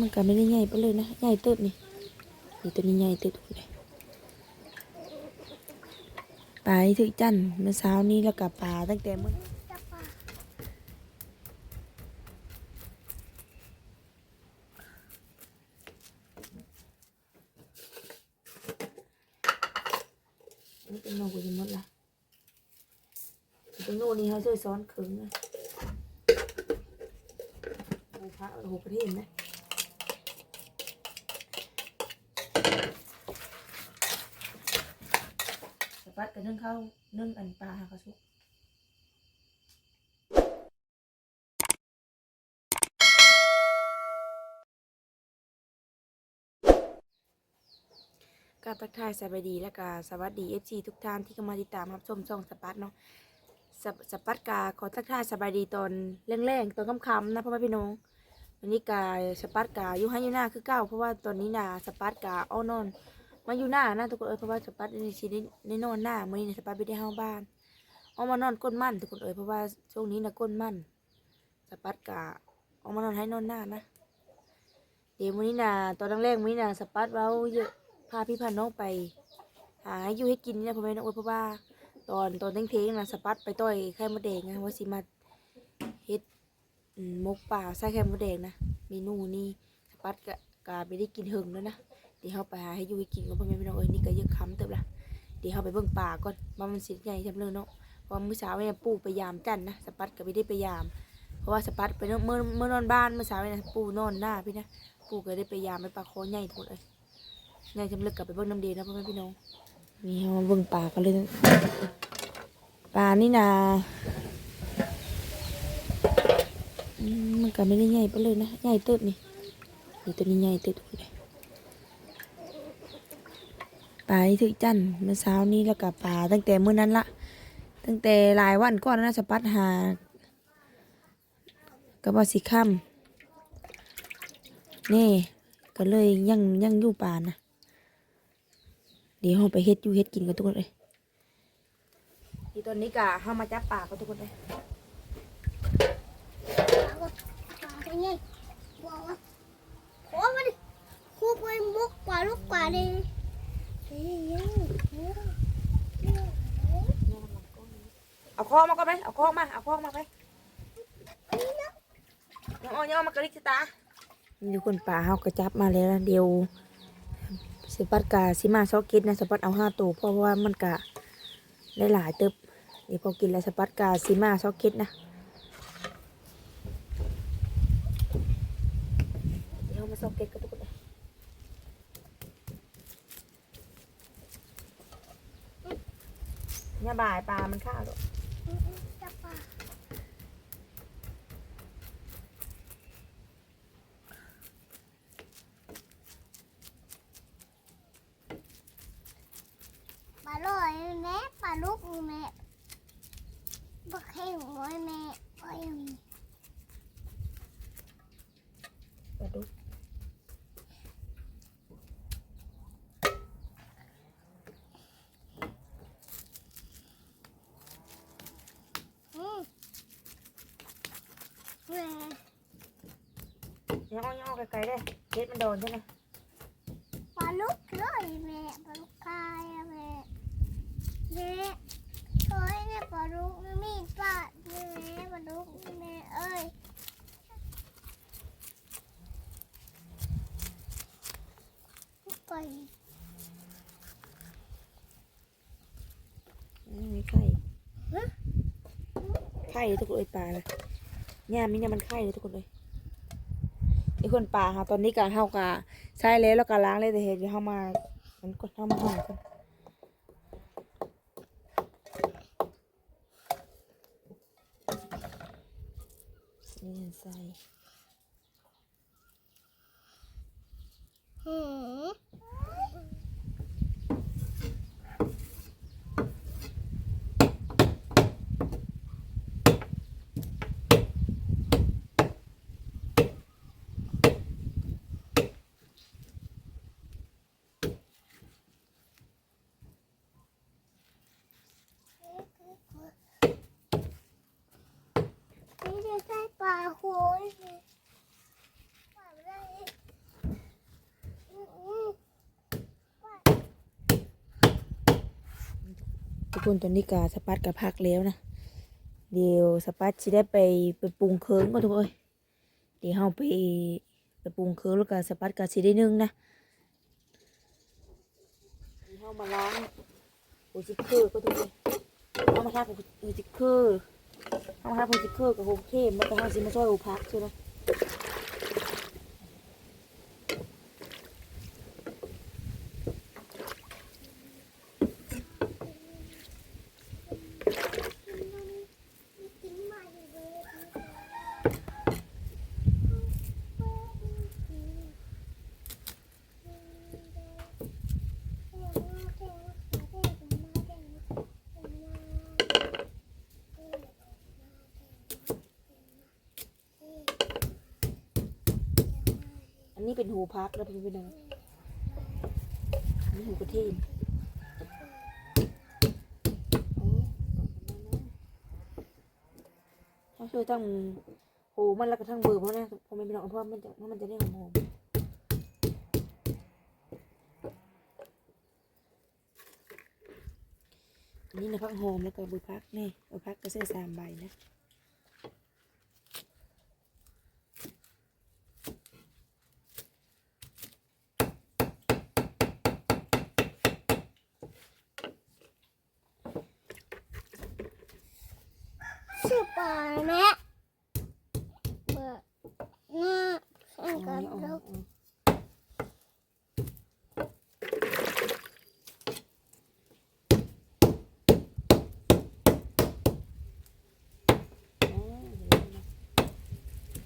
มันก็ไม่ได้ใหญ่ไปเลยนะ ใหญ่เติบนี่นี่ตัวนี้ใหญ่เติบเลยปลาถึกจันทร์เมื่อเช้านี้แล้วกับปลาตั้งแต่เมื้อนี่เป็นโนกุยมดละเป็นโนนี่เขาช่วยซ้อนขึงนะโอ้พระโอ้โหประเทศนะ ปัดกับนึ่งข้าวนึ่งอันปลาหากระสุกกราบทักทายสวัสดีและกาสวัสดีเอฟซีทุกท่านที่เข้ามาติดตามรับชมช่องสปัดเนาะสปสปัดกาขอทักทายสบายดีตอนแรงๆตอนค่ำๆนะพ่อแม่พี่น้องวันนี้กาสปัดกาอยู่ให้อยู่หน้าคือเก้าเพราะว่าตอนนี้นาสปัดกาอ้อนอน มาอยู่หน้าหนะทุกคนเอ้ยเพราะว่าสปัดในชีวิตในนอนหน้ามื่อนี้สปัดไปได้ห้าบ้านเอามานอนก้นมั่นทุกคนเอ้ยเพราะว่าช่วงนี้นะก้นมั่นสปัดกะเอามานอนให้นอนหน้านะเดี๋ยวมื่อนี้นะตอนแรกมื่อนี้นะสปัดเราเยอะพาพี่พาน้องไป หาให้อยู่ให้กินนี่นะพ่อแม่น้องเอ้ยเพราะว่า ตอนตอนเที่ยงนะสปัดไปต่อยไข่มดแดงนะว่าสิมาเฮ็ดมกป่าใส่ไข่มดแดงนะเมนูนี้สปัดกะกะไปได้กินหึงแล้วนะ เดี๋ยวเราไปหาให้อยู่ให้กินกับพ่อแม่พี่น้องเอ้ยนี่ก็เยอะคำเติบละเดี๋ยวเราไปเบิ่งป่าก่อนว่ามันสิใหญ่จำเลยเนาะเพราะว่ามื้อเช้าเนี่ยปู่ไปยามจันนะสปัดก็ไม่ได้ไปยาม เพราะว่าสปัดไปเนอะเมื่อเมื่อนอนบ้านเมื่อเช้าเนี่ยปู่นอนหน้าพี่นะปู่ก็ได้ไปยามไปปลาคอใหญ่ทุกเอ้ยใหญ่จำเลยกลับไปเบิ่งน้ำเดีนะพ่อแม่พี่น้องนี่เรามาเบิ่งป่ากันเลยป่านี่นามันก็ไม่ได้ใหญ่ไปเลยนะใหญ่เติบนี่นี่ตัวนี้ใหญ่เติบทุกเลย ปลาที่ถึกจันเมื่อเช้านี้แล้วกับปลาตั้งแต่เมื้อนั้นละตั้งแต่หลายวันก่อนนะสปัดหาก็บ่สิค่ำนี่ก็เลยยังยังอยู่ป่านะเดี๋ยวเราไปเฮ็ดอยู่เฮ็ดกินกันทุกคนเลยที่ตอนนี้กะเฮามาจับปลากันทุกคนเลยปลาไงบอกว่าโอ้มันคูไปมุกกว่าลูกกว่าเลยเฮ้ย เอา คองมาก่อนไหมเอาคองมา เอาคองมาไปยังเอายังเอามากระลิกสิตานี่ทุกคนปลาเฮาก็จับมาแล้วนะเดี๋ยวสปัดกาสิมาซอกกิดนะสปัดเอาห้าตัวเพราะว่ามันกะได้หลายเติบเดี๋ยวพอกินแล้วสปัดกาสิมาซอกกิดนะเดี๋ยวมาซอกกิดกันทุกคนเลยเนี่ยบ่ายปลามันข้าวด้ว ยจับปลาปลาลอยแม่ปลาลูกแม่ปลาแข็งน้อยแม่ปลาอย่างนี้ ปลาดุก อืมแม่ ยังเอายังเอา ไกลๆได้เด็ดมันโดนใช่ไหมปลาลูกเลยแม่ปลาลูกกายอะแม่แม่โอ้ยเนี่ยปลาลูกมันมีปลาแม่ปลาลูกแม่เอ้ยไปอืมมีไข่ไข่ทุกคนเลยปลาเลยเนี่ยมีเนี่ยมันไข่เลยทุกคนเลยไอ้คนปลาค่ะตอนนี้กะเฮากะใช้แล้วแล้วกะล้างเลยแต่เห็นอยู่เฮามามันก็เฮามาห่อกันนี่ใส่ หืมนี่จะใส่ปลาโหยเลย ทุกคนตอนนี้กาสปัดกับพักแล้วนะ เดี๋ยวสปัดสิได้ไปไปปรุงเคิงก็ทุกคนเดี๋ยวเฮาไปไปปรุงเคิงแล้วก็สปัดกับสิได้นึ่งนะเฮามาล้างโอซิเคอร์ก็ทุกคนเฮามาทาโอซิเคอร์เฮามาทาโอซิเคอร์กับโฮมเข้มแล้วก็เฮาสิมาช่วยโอพักใช่ไหม เป็นหูพักแล้วเป็นเป็นอะไรอันนี้หูกระเทียมเขาช่วยตั้งหูมันแล้วก็ทั้งเบอร์เพราะนะเพราะมันเป็นเพราะมันจะเพราะมันจะได้หอมอันนี้นะพักหอมแล้วก็เบอร์พักนี่เบอร์พักก็เสื้อสามใบนะ ชื่อปอแม่เบอร์หน้าแข่งกับลูก ใ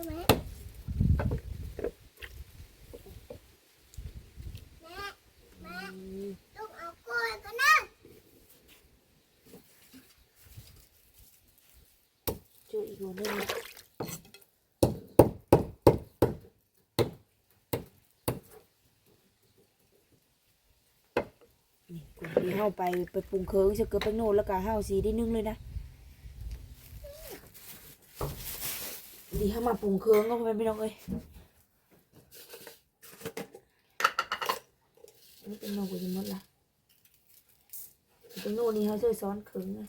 ช่ไหมแม่แม่ลูกเอากล้วยกันนะเจออีกหัวหนึ่งนี่กลุ่มที่เฮาไปไปปรุงเคิงจะเกิดไปโน่นแล้วก็เฮาสีได้นึ่งเลยนะดีเฮา มาปรุงเคิงก็ไปไม่ต้องเอ้ยนี่เป็นน่กูจะมดละเป็นโน่นี่เฮาช่วยซ้อนเคิงนะ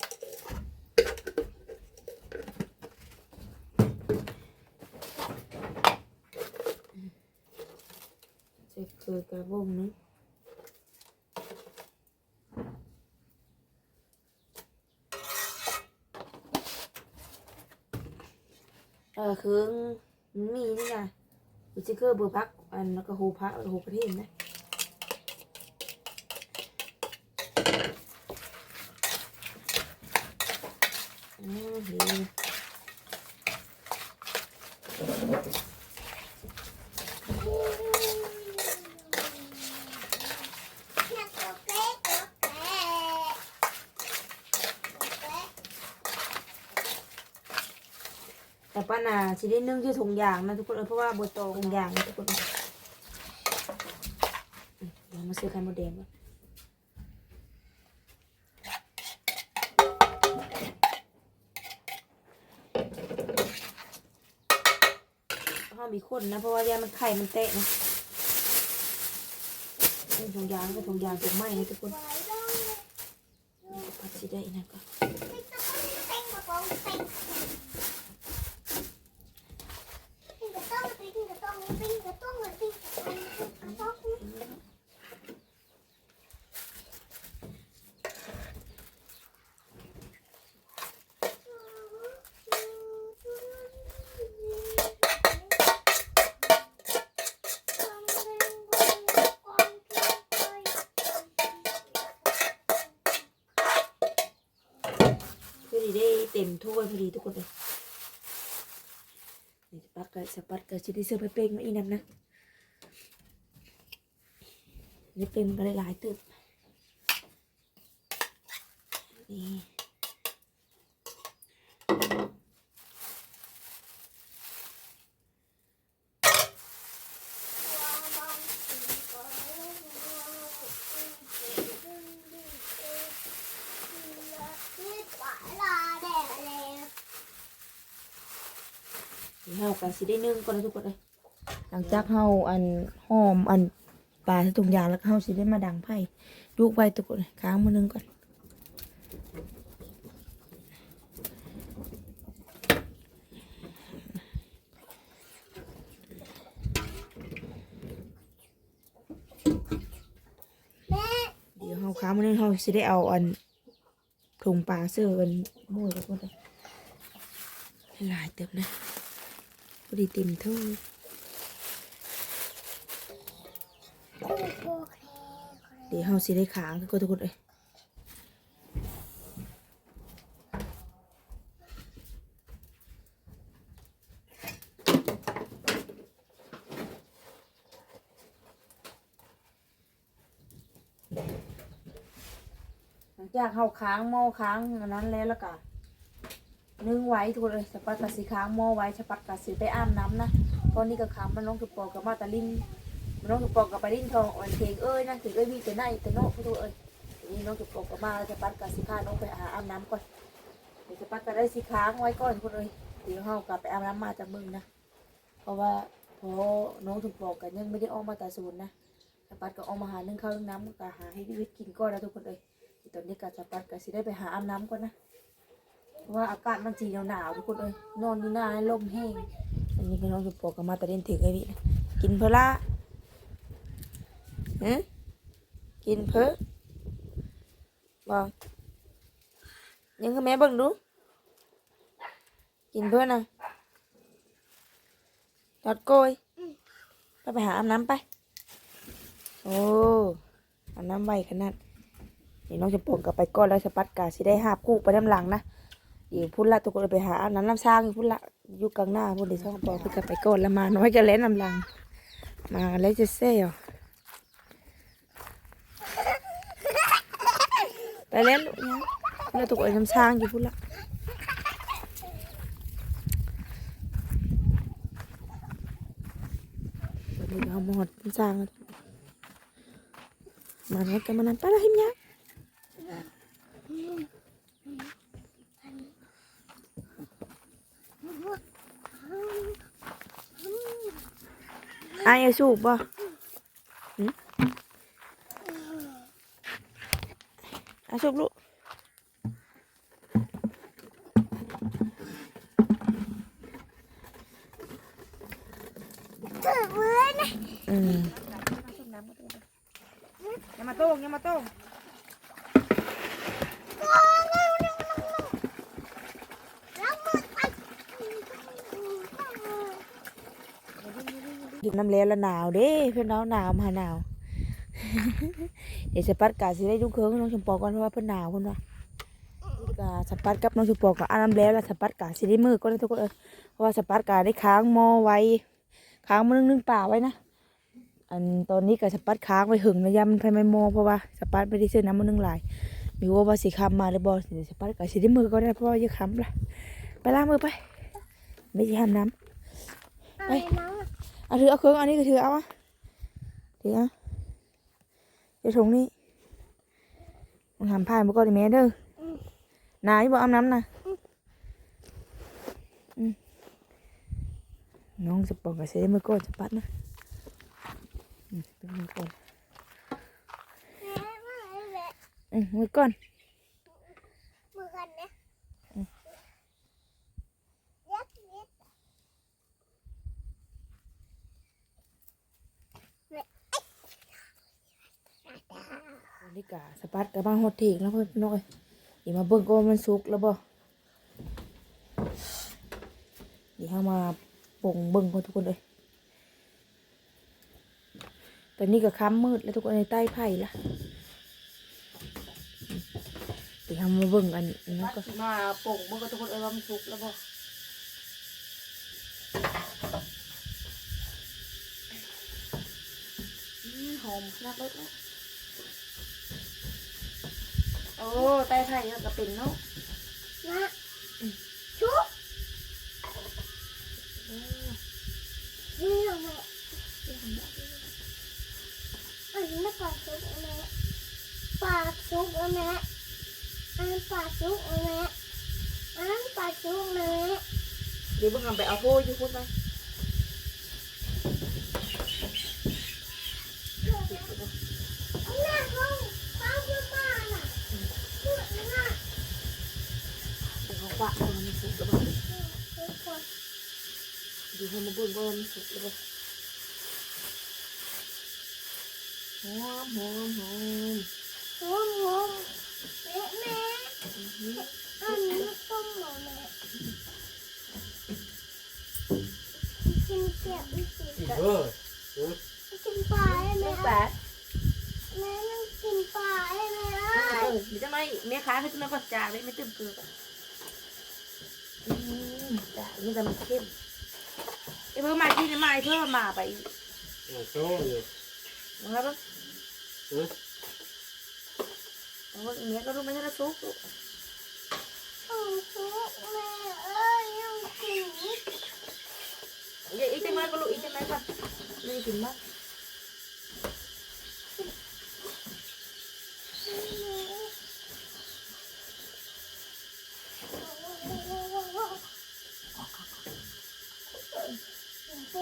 ใส่เกลือกระวงนึง เคือมันมีนี่ไงวิจิเกอร์เบอร์พักอันแล้วก็โฮพักแล้วก็โฮประเทศนะอืมดี เนี่ยตัวเป๊ะตัวเป๊ะตัวเป๊ะ แต่ป้านาสิได้นึ่งที่ถุงยางนะทุกคนเออเพราะว่าบัวโตถุงยางนะทุกคนเดี๋ยวมาซื้อไข่มดแดงก่อนห้ามมีคนนะ เพราะว่ายามันไข่มันเตะนะถุงยางก็ถุงยางถุงไหม้นะทุกคนไว้ด้วยพัดสิได้นะก็ ไม่ต้องเต้นมาบอกเต้นปิ้งกระต้องปิ้งกระต้องปิ้งกระต้องปิ้งกระต้องกระต้อง เพื่อที่ได้เลีทุกคนเลยนี่สปักกับสปัดกับชิไดิเซอร์ไปเป่งมาอีน้ำนะนี่เป้งมันหลายๆตึกนี่ สิได้นึ่งก่อนนะทุกคนเลยหลังจากเฮาอันหอมอันปลาใส่ถุงยางแล้วเฮาสิได้มาดังไผ่ยุกไปทุกคนค้างมือนึงก่อนเดี๋ยวเฮาค้างมือนึงเฮาสิได้เอาอันถุงปลาเสื้อกันโม่ทุกคนเลยหลายเติมนะ พอดีเต็มเท่าเลยเดี๋ยวเฮาสิได้ค้างก็ทุกคนเอ้ยหลังจากเฮาค้างหม้อค้างอันนั้นแล้วแล้วก็ นึ่งไว้ทุกคนเลยสปัดกะสิค้างหม้อไว้สปัดกะสิไปอาบน้ำนะตอนนี้ก็ค้างมันน้องคือปอกับมาตาลินมันน้องคือปอกับไปลินทองอ่อนเพลงเอ้ยนะถึงเอ้ยมีแต่ไหนแต่นอกทุกคนเอ้ยทีนี้น้องคือปอกกับมาสปัดกะสิพาน้องไปหาอาบน้ำก่อนเดี๋ยวสปัดก็ได้สิค้างไว้ก่อนทุกคนเอ้ยเดี๋ยวเฮากลับไปอาบน้ำมาจากมึงนะเพราะว่าพอน้องถึงปอกกันยังไม่ได้ออกมาแต่ศูนย์นะสปัดก็ออกมาหานึ่งข้าวนึ่งน้ำก็หาให้พี่วิทย์กินก่อนนะทุกคนเอ้ยตอนนี้กาจะปัดกาสิได้ไปหาอาบน้ำก่อนนะ ว่าอากาศมันจีหนาวๆทุกคนเลยนอนอยู่หน้าให้ลมแห้งอันนี้ก็น้องจะปอกกันมาแต่เด่นถึงไอ้นี่กินเพอละฮะกินเพอบอกยังก็แม่เบิ่งดู กินเพอนะจอดโกยไปไปหาอาบน้ำไป โอ้อาบน้ำไวขนาดนี่น้องจะปนกลับไปก่อนแล้วสปัดกาสิได้หาบคู่ไปด้านหลังนะ เดี๋ยวพุ่นละทุกคนไปหาน้ำน้ำสร้างอยู่พุ่นละอยู่กลางหน้าพุ่นเดี๋ยวช่องปอเพื่อกลับไปก่อนแล้วมาน้อยจะเล่นน้ำลัง มาแล้วจะเซ่อไปเล่นลูกเนี่ยแล้วทุกคนน้ำสร้างอยู่พุ่นละวันนี้เราหมดน้ำสร้างมาแล้วกันมานั่นไปล้วหิมยัง อายเอาสูบบ่หึเอาสูบลูก ถึงมือนะ อืมอย่ามาโต้งอย่ามาโต้ง แล้วมือไป ดื่ม น้ำแล้วล้วหนาวเด้เพื่อนเราหนาวมาหนาวเดี๋ยวสปัดกาสิได้ยุ่งเคิงน้องชมปอก่อนเพราะว่าเพื่อนหนาวเพื่อนว่ากาสปัดกับน้องชมปอกับอาน้ำแล้วล้วสปัดกาสิได้มือก็ได้ทุกคนเออเพราะว่าสปัดกาได้ค้างมอไว้ค้างมันนึงนึงป่าไว้นะอันตอนนี้ก็สปัดค้างไว้หึงระยะมันไปไม่มอเพราะว่าสปัดไม่ได้ซื้อน้ำมันนึงหลายมีว่าว่าสีคำมาหรือบอเดี๋ยวสปัดกาสิได้มือก็ได้เพราะว่าเยอะคำละไปล้างมือไป ไม่ใช่ห้ามน้ำไรน้อง เอาถือเอาเครื่องอันนี้ก็ถือเอาอะถือเอาเดี๋ยวถุงนี้มึงทำผ่านมาก่อนดิแม่เด้ออนายบอกอาบน้ำนะอืมน้องจะปองกับเซ่มือก่อนจะปัดนะอืมเป็นมือก่อนแม่ไม่แม่อืมมือก่อน มือกันนะยัดยัด นนี้กะสปัดกับบ้างฮอตเทกแล้วเพื่อนน้อยเดี๋ยวมาเบิ่งก็มันสุกแล้วบ่เดี๋ยวเรามาป่งเบิ่งกันทุกคนเลยตอนนี้ก็ค้ำมืดแล้วทุกคนในใต้ไผ่ละเดี๋ยวทำมาเบิ่งอันนั้ก็มาป่งเบิ่งกันทุกคนเอ้ยว่ามันสุกแล้วบ่หอมขนาดเลยเนะ โอ้ใต้ไผ่ก็เป็นเนาะนะชุบนี่เหรอแม่อันนี้ปลาชุบแม่ปลาชุบแม่อันนั้นปลาชุบแม่อันนั้นปลาชุบแม่เดี๋ยวเบิ่งกันไปเอาโพอยู่พุ่นไป แม่เขาเขาชุบมาน่ะชุบน่ะ เดี๋ยวเขา ปะเอามันสุกแล้วบ่ชุบคนเดี๋ยวให้มาเบิ่งว่ามันสุกแล้วบ่หอมหอมหอมงงงงแม่แม่อันนี้มันต้มหรอแม่กินเกลียวอีกสิอีเบอร์เออกินปลาได้ไหมลูกอ่แม่ยังกินปลาได้ไหมอะเออเดี๋ยวจะไม่แม่ค้าเขาจะไม่ปัดจ่าเลยไม่เตื่นเกลือ อืมจ้ะนี่แต่มันเข้มไอ้เพิ่มมาที่นี่มาไอ้เพิ่มมาไปอีกมาโซ่อยู่นะครับเออแล้วอีเนี้ยก็รู้ไม่ใช่ละซุกลูกโอ้ซุกแม่เอ้ยยังกินอีกอย่าอีกจังเลยก็ลูกอีกจังเลยก่อนไม่ได้กินมาก ปล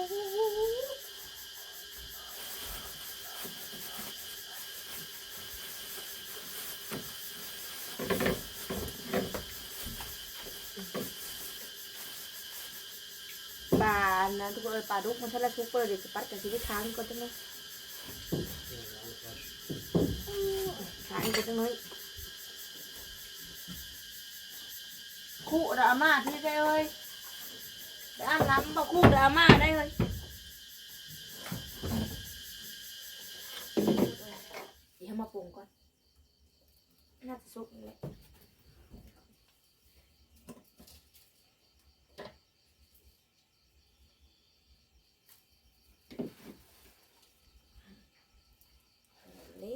านะทุกคนเออปลาดุกมันถ้าละซุกเปิดเดี๋ยวจะปัดกับชีวิตค้างก่อนจังเลยค้างก่อนจังเลยคู่ดราม่าที่ได้เอ้ย ไปอาบน้ำมาคู่ดราม่าได้เลยเดี๋ยวมาปรุงก่อน น่าจะซุกนี่แหละ เล่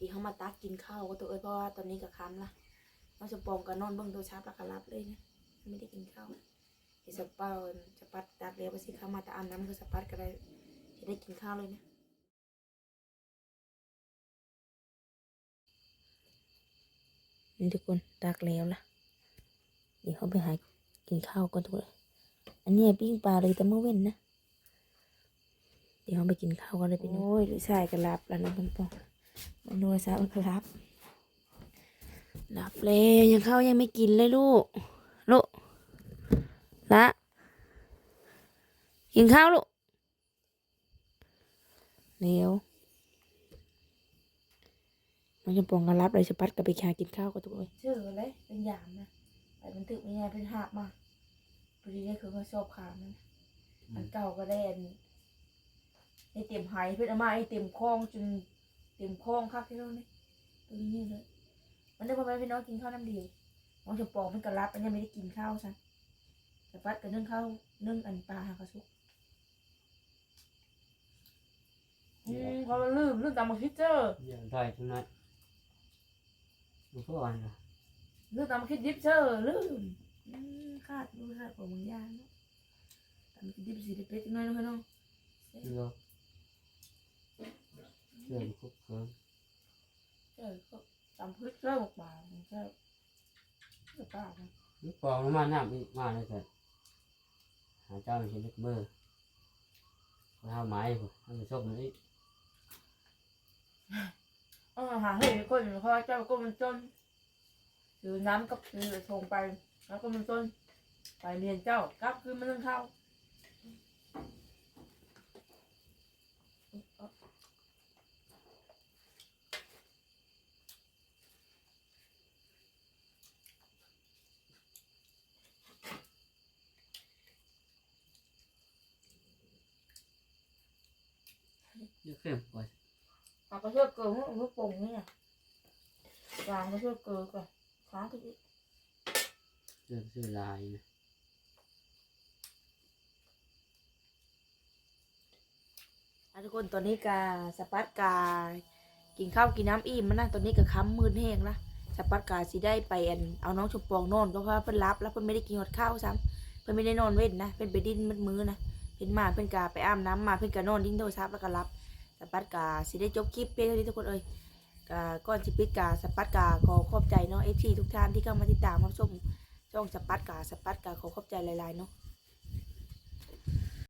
อี เขามาตักกินข้าวก็ตัวเอ้ยเพราะว่าตอนนี้กับคำละน้องสปองก็นอนเบิ่งโทรศัพท์แล้วก็รับเลยนะไม่ได้กินข้าวไอ้สปาจะปัดตักเลี้ยวไปสิเข้ามาแต่อาบน้ำคือสปัดก็ได้จะได้กินข้าวเลยนะนี่ทุกคนตักแล้วล่ะ เดี๋ยวเขาไปหากินข้าวก่อนทุกคนอันนี้ปิ้งปลาเลยแต่เมื่อเว้นนะ เดี๋ยวเราไปกินข้าวกันเลยพี่น้องโอ้ยลูกชายก็รับแล้วนะปอ งปองมันดูซะมันก็รับรับเลยยังข้าวยังไม่กินเลยลูก ลูก ละ กินข้าวลูกเร็วมันจะปองกันรับเลยสปัดกับไปแข่กินข้าวก็ทุกคนเชื่อเลยเป็นยามนะไปมันถึกไม่ไงเป็นหาบมาพอดีได้คือเขาชอบขามนั่นอันเก่าก็ได้อันไอเต็มหายเพื่อนเอามาไอเต็มคลองจน เต็มคลองคักที่เราเนี่ยตัวนี้นี่เลย มันได้พอไปพี่น้องกินข้าวน้ำเดียวน้องจะปองมันก็รับอันยังไม่ได้กินข้าวซะแต่ปัดกับนึ่งข้าวนึ่งอันปลาหากระสุกอืมพอมันลืมลืมตามมาคิดเจออย่าได้ทั้งนั้นมันก็อ่อนนะลืมตามมาคิดดิบเจอลืมอืมคาดดูคาดของบางอย่างเนาะตามมาคิดดิบสิเด็ดๆน้อยๆเนาะเชื่อ เชื่อนคุกเกินเออก็ตำพริกเริ่มออกมามันก็ก็ป้านะนี่ปองน้ำมันน้ำอีกมาเลยแต่หาเจ้าไม่ใช่เล็กเบอร์เขาทำไม้ผมทำไปชกมันอีกเออหาเห็ดคนเพราะเจ้าก็มันจนถือน้ำกับถือส่งไป แล้วก็มันจนไปเรียนเจ้ากลับคืนมันต้องเข้า เขึ้นกว่าเอาก็ช่วยเกลือมันก็ปรุงนี่ไงวางก็ช่วยเกลือก่อนค้างไปอีกเชื่อเชื่อลายนะอะทุกคนตอนนี้กาสปัดกากินข้าวกินน้ำอิ่มมันะตอนนี้ก็ค้ำมืนแห้งละสปัดกาสิได้ไปอันเอาน้องชมปองนอนก็เพราะว่าเพิ่นรับแล้วเพิ่นไม่ได้กินหดข้าวซ้ำเพิ่นไม่ได้นอนเว้นนะเพิ่นไปดิ้นมืดมือนะเพิ่นมาเพิ่นกาไปอาบน้ำมาเพิ่นก็นอนดิ้นโทรศัพท์แล้วก็รับ สปัดกาสิได้จบคลิปเพียงเท่านี้ทุกคนเอ้ยก,ก่อนสิปิดกาสปัดกาขอขอบใจเนาะเอฟซีทุกท่านที่เข้ามาติดตามรับชมช่องสปัดกาสปัดกาขอขอบใจหลายๆเนาะ